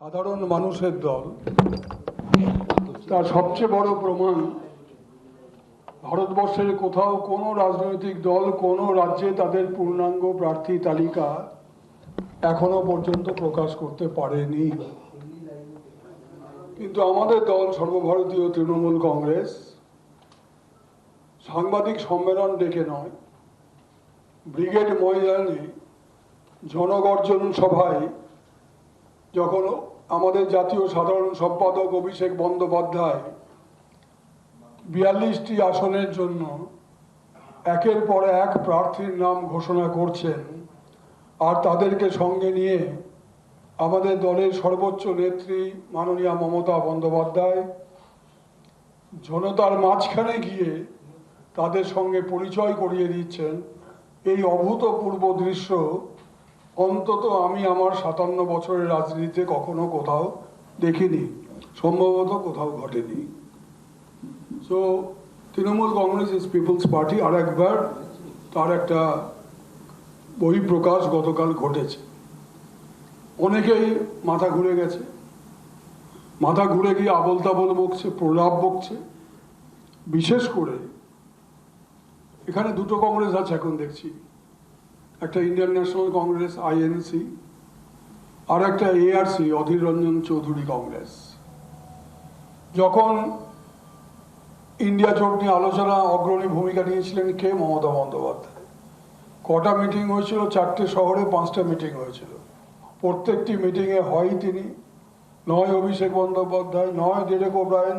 সাধারণ মানুষের দল, তার সবচেয়ে বড় প্রমাণ ভারতবর্ষের কোথাও কোনো রাজনৈতিক দল, কোনো রাজ্যে তাদের পূর্ণাঙ্গ প্রার্থী তালিকা এখনও পর্যন্ত প্রকাশ করতে পারেনি। কিন্তু আমাদের দল সর্বভারতীয় তৃণমূল কংগ্রেস সাংবাদিক সম্মেলন ডেকে নয়, ব্রিগেড ময়দানে জনগর্জন সভায় যখন আমাদের জাতীয় সাধারণ সম্পাদক অভিষেক বন্দ্যোপাধ্যায় বিয়াল্লিশটি আসনের জন্য একের পর এক প্রার্থীর নাম ঘোষণা করছেন আর তাদেরকে সঙ্গে নিয়ে আমাদের দলের সর্বোচ্চ নেত্রী মাননীয়া মমতা বন্দ্যোপাধ্যায় জনতার মাঝখানে গিয়ে তাদের সঙ্গে পরিচয় করিয়ে দিচ্ছেন। এই অভূতপূর্ব দৃশ্য অন্তত আমি আমার সাতান্ন বছরের রাজনীতিতে কখনো কোথাও দেখিনি। সম্ভবত কোথাও ঘটেনি। So Trinamool Congress is people's party আর একবার তার একটা বহিঃপ্রকাশ গতকাল ঘটেছে। অনেকেই মাথা ঘুরে গেছে। মাথা ঘুরে গিয়ে আবল তাবল বকছে, প্রলাপ বকছে। বিশেষ করে এখানে দুটো কংগ্রেস আছে এখন দেখছি। একটা ইন্ডিয়ান ন্যাশনাল কংগ্রেস আইএনসি আর একটা এআরসি অধীর রঞ্জন চৌধুরী কংগ্রেস। যখন ইন্ডিয়া জোট নিয়ে আলোচনা, অগ্রণী ভূমিকা নিয়েছিলেন কে? মমতা বন্দ্যোপাধ্যায়। কটা মিটিং হয়েছিল? চারটে শহরে পাঁচটা মিটিং হয়েছিল। প্রত্যেকটি মিটিংয়ে হয় তিনি। নয় অভিষেক বন্দ্যোপাধ্যায়, নয় ডেরেক ওব্রায়ন।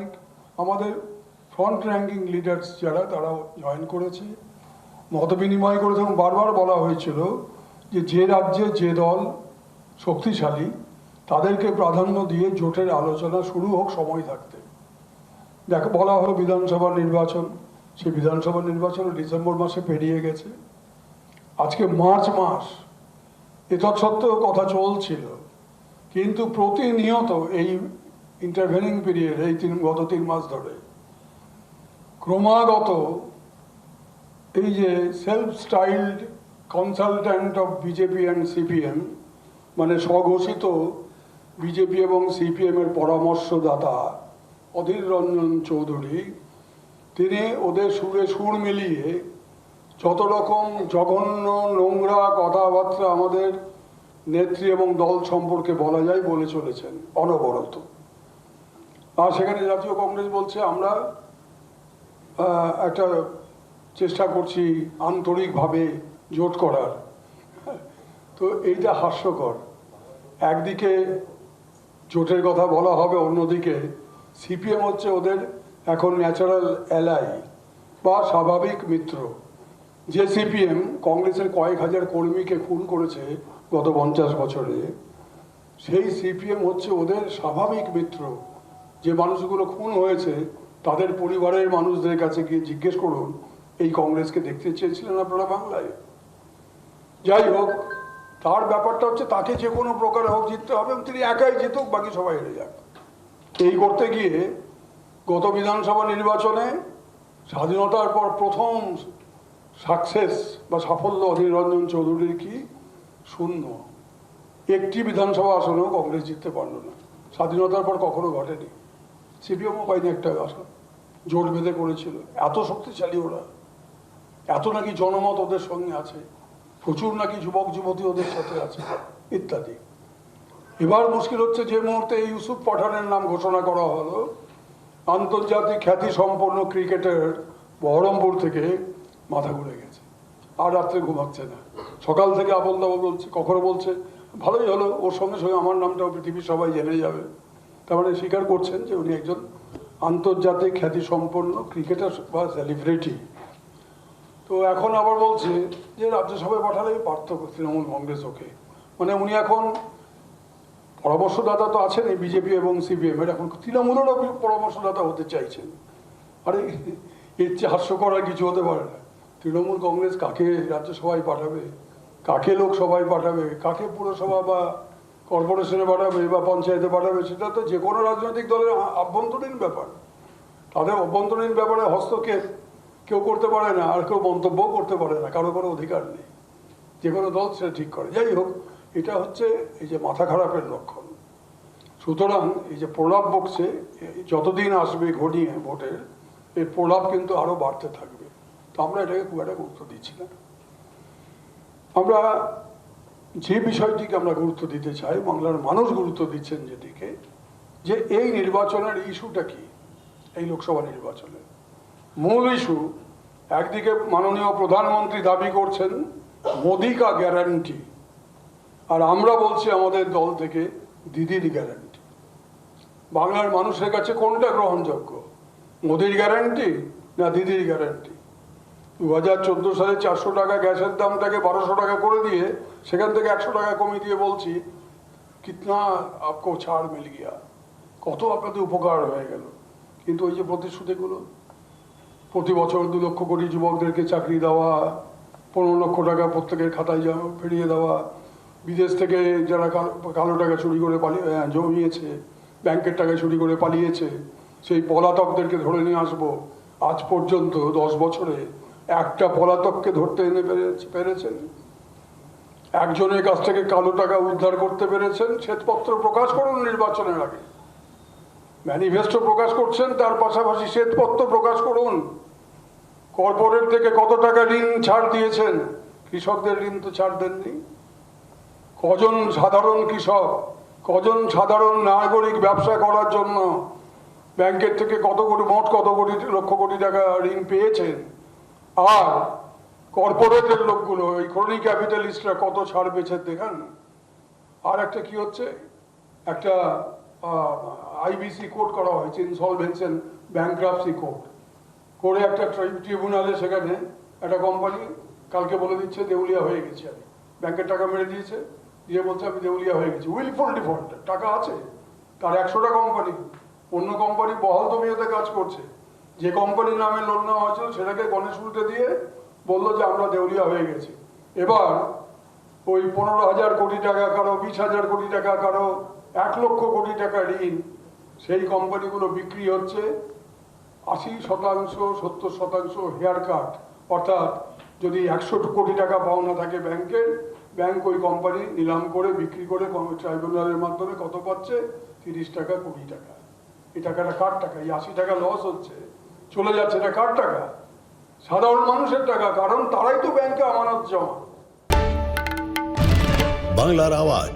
আমাদের ফ্রন্ট র্যাঙ্কিং লিডার্স যারা তারা জয়েন করেছে। মত বিনিময় করেছে এবং বারবার বলা হয়েছিল যে যে রাজ্যে যে দল শক্তিশালী, তাদেরকে প্রাধান্য দিয়ে জোটের আলোচনা শুরু হোক, সময় থাকতে। দেখ, বলা হলো বিধানসভা নির্বাচন। সেই বিধানসভা নির্বাচন ডিসেম্বর মাসে পেরিয়ে গেছে। আজকে মার্চ মাস। এটা সত্ত্বেও কথা চলছিল। কিন্তু প্রতিনিয়ত এই ইন্টারভেনিং পিরিয়ড এই তিন, গত তিন মাস ধরে ক্রমাগত এই যে self styled consultant of BJP and CPM মানে স্বঘোষিত বিজেপি এবং সিপিএমের পরামর্শদাতা অধীর রঞ্জন চৌধুরী। তিনি ওদের সুরে সুর মিলিয়ে যত রকম জঘন্য, নোংরা কথাবার্তা আমাদের নেত্রী এবং দল সম্পর্কে বলা যায় বলে চলেছেন, অনবরত। আর সেখানে জাতীয় কংগ্রেস বলছে, আমরা একটা চেষ্টা করছি আন্তরিকভাবে জোট করার। তো এইটা হাস্যকর। একদিকে জোটের কথা বলা হবে, অন্যদিকে সিপিএম হচ্ছে ওদের এখন ন্যাচারাল অ্যালাই বা স্বাভাবিক মিত্র। যে সিপিএম কংগ্রেসের কয়েক হাজার কর্মীকে খুন করেছে গত পঞ্চাশ বছরে, সেই সিপিএম হচ্ছে ওদের স্বাভাবিক মিত্র। যে মানুষগুলো খুন হয়েছে, তাদের পরিবারের মানুষদের কাছে গিয়ে জিজ্ঞেস করুন এই কংগ্রেসকে দেখতে চেয়েছিলেন আপনারা বাংলায়। যাই হোক, তার ব্যাপারটা হচ্ছে তাকে যে কোনো প্রকারে হোক জিততে হবে তিনি একাই জিতুক, বাকি সবাই হেরে যাক। এই করতে গিয়ে গত বিধানসভা নির্বাচনে স্বাধীনতার পর প্রথম সাকসেস বা সাফল্য অধীর রঞ্জন চৌধুরীর কি? শূন্য। একটি বিধানসভা আসনেও কংগ্রেস জিততে পারল না। স্বাধীনতার পর কখনো ঘটেনি। সিপিএমও পায়নি একটা আসন। জোট বেঁধে করেছিল। এত শক্তিশালী ওরা। এত নাকি জনমত ওদের সঙ্গে আছে? প্রচুর নাকি যুবক, যুবতী ওদের সাথে আছে? ইত্যাদি। এবার মুশকিল হচ্ছে যে মুহূর্তে ইউসুফ পাঠানের নাম ঘোষণা করা হলো। আন্তর্জাতিক খ্যাতি সম্পন্ন ক্রিকেটার বহরমপুর থেকে মাথা ঘুরে গেছে। আর রাত্রে ঘুমাচ্ছে না। সকাল থেকে আবল দাবল বলছে, কখনো বলছে, ভালোই হলো, ওর সঙ্গে সঙ্গে আমার নামটাও পৃথিবীর সবাই জেনে যাবে। তার মানে স্বীকার করছেন যে উনি একজন আন্তর্জাতিক খ্যাতি সম্পন্ন ক্রিকেটার বা সেলিব্রিটি। তো এখন আবার বলছে যে রাজ্যসভায় পাঠালেই পারত তৃণমূল কংগ্রেস ওকে। মানে উনি এখন, পরামর্শদাতা তো আছেন এই বিজেপি এবং সিপিএম এর এখন তৃণমূলেরও পরামর্শদাতা হতে চাইছেন। আরে, এর চেয়ে হাস্যকর আর কিছু হতে পারে না। তৃণমূল কংগ্রেস কাকে রাজ্যসভায় পাঠাবে? কাকে লোকসভায় পাঠাবে? কাকে পুরসভা বা কর্পোরেশনে পাঠাবে বা পঞ্চায়েতে পাঠাবে? সেটা তো যে কোনো রাজনৈতিক দলের আভ্যন্তরীণ ব্যাপার। তাদের অভ্যন্তরীণ ব্যাপারে হস্তক্ষেপ কেউ করতে পারে না আর কেউ মন্তব্যও করতে পারে না, কারও কোনো অধিকার নেই। যে কোনো দল সেটা ঠিক করে। যাই হোক, এটা হচ্ছে এই যে মাথা খারাপের লক্ষণ। সুতরাং এই যে প্রলাপ বকছে যতদিন আসবে ঘনিয়ে ভোটের এই প্রলাপ কিন্তু আরও বাড়তে থাকবে। তো আমরা এটাকে খুব একটা গুরুত্ব দিচ্ছি না। আমরা যে বিষয়টিকে আমরা গুরুত্ব দিতে চাই, বাংলার মানুষ গুরুত্ব দিচ্ছেন যেদিকে যে এই নির্বাচনের ইস্যুটা কি? এই লোকসভা নির্বাচনে মূল ইস্যু একদিকে মাননীয় প্রধানমন্ত্রী দাবি করছেন, মোদি কা গ্যারান্টি আর আমরা বলছি আমাদের দল থেকে দিদির গ্যারান্টি বাংলার মানুষের কাছে কোনটা গ্রহণযোগ্য? মোদির গ্যারান্টি না দিদির গ্যারান্টি দু হাজার চোদ্দ সালে চারশো টাকা গ্যাসের দামটাকে বারোশো টাকা করে দিয়ে সেখান থেকে একশো টাকা কমিয়ে দিয়ে বলছি, কিতনা আপকো ছাড় মিল গিয়া। কত আপনাদের উপকার হয়ে গেল? কিন্তু ওই যে প্রতিশ্রুতিগুলো প্রতি বছর দু লক্ষ কোটি যুবকদেরকে চাকরি দেওয়া, পনেরো লক্ষ টাকা প্রত্যেকের খাতায় ফিরিয়ে দেওয়া, বিদেশ থেকে যারা কালো- কালো টাকা চুরি করে পালিয়ে জমিয়েছে, ব্যাংকের টাকা চুরি করে পালিয়েছে, সেই পলাতকদেরকে ধরে নিয়ে আসব। আজ পর্যন্ত দশ বছরে একটা পলাতককে ধরতে এনে পেরেছে, পেরেছেন? একজনের কাছ থেকে কালো টাকা উদ্ধার করতে পেরেছেন? শ্বেতপত্র প্রকাশ করুন নির্বাচনের আগে। ম্যানিফেস্টো প্রকাশ করছেন, তার পাশাপাশি শ্বেতপত্র প্রকাশ করুন। কর্পোরেট থেকে কত টাকা ঋণ ছাড় দিয়েছেন? কৃষকদের ঋণ তো ছাড় দেননি। কজন সাধারণ কৃষক, কজন সাধারণ নাগরিক ব্যবসা করার জন্য ব্যাংকের থেকে কত কোটি, মোট কত কোটি, লক্ষ কোটি টাকা ঋণ পেয়েছেন? আর কর্পোরেটের লোকগুলো, এই ক্রনি ক্যাপিটালিস্টরা কত ছাড় বেছে দেখান? আর একটা কি হচ্ছে? একটা আইবিসি কোর্ট করা হয়েছে ইনসলভেন্সি ব্যাংক্রাপসি কোর্ট করে একটা ট্রিব্যুনালে সেখানে একটা কোম্পানি কালকে বলে দিচ্ছে, দেউলিয়া হয়ে গেছে আমি। ব্যাংকের টাকা মেরে দিয়েছে। দিয়ে বলছে, আমি দেউলিয়া হয়ে গেছি। উইলফুল ডিফল্ট টাকা আছে। তার একশোটা কোম্পানি অন্য কোম্পানি বহাল তবিয়তে কাজ করছে। যে কোম্পানির নামে লোন নেওয়া হয়েছিল, সেটাকে গণেশ উল্টে দিয়ে বলল যে, আমরা দেউলিয়া হয়ে গেছি। এবার ওই পনেরো হাজার কোটি টাকা কারও, বিশ হাজার কোটি টাকা কারও এক লক্ষ কোটি টাকা ঋণ, সেই কোম্পানিগুলো বিক্রি হচ্ছে আশি শতাংশ, সত্তর শতাংশ হেয়ার কাট অর্থাৎ যদি একশো কোটি টাকা পাওনা থাকে ব্যাংকের, ব্যাংক ওই কোম্পানি নিলাম করে, বিক্রি করে ট্রাইব্যুনালের মাধ্যমে কত পাচ্ছে? তিরিশ টাকা, কুড়ি টাকা। এই টাকাটা কার টাকা? এই আশি টাকা লস হচ্ছে। চলে যাচ্ছে এটা কার টাকা? সাধারণ মানুষের টাকা, কারণ তারাই তো ব্যাংকে আমানত জমা। বাংলার আওয়াজ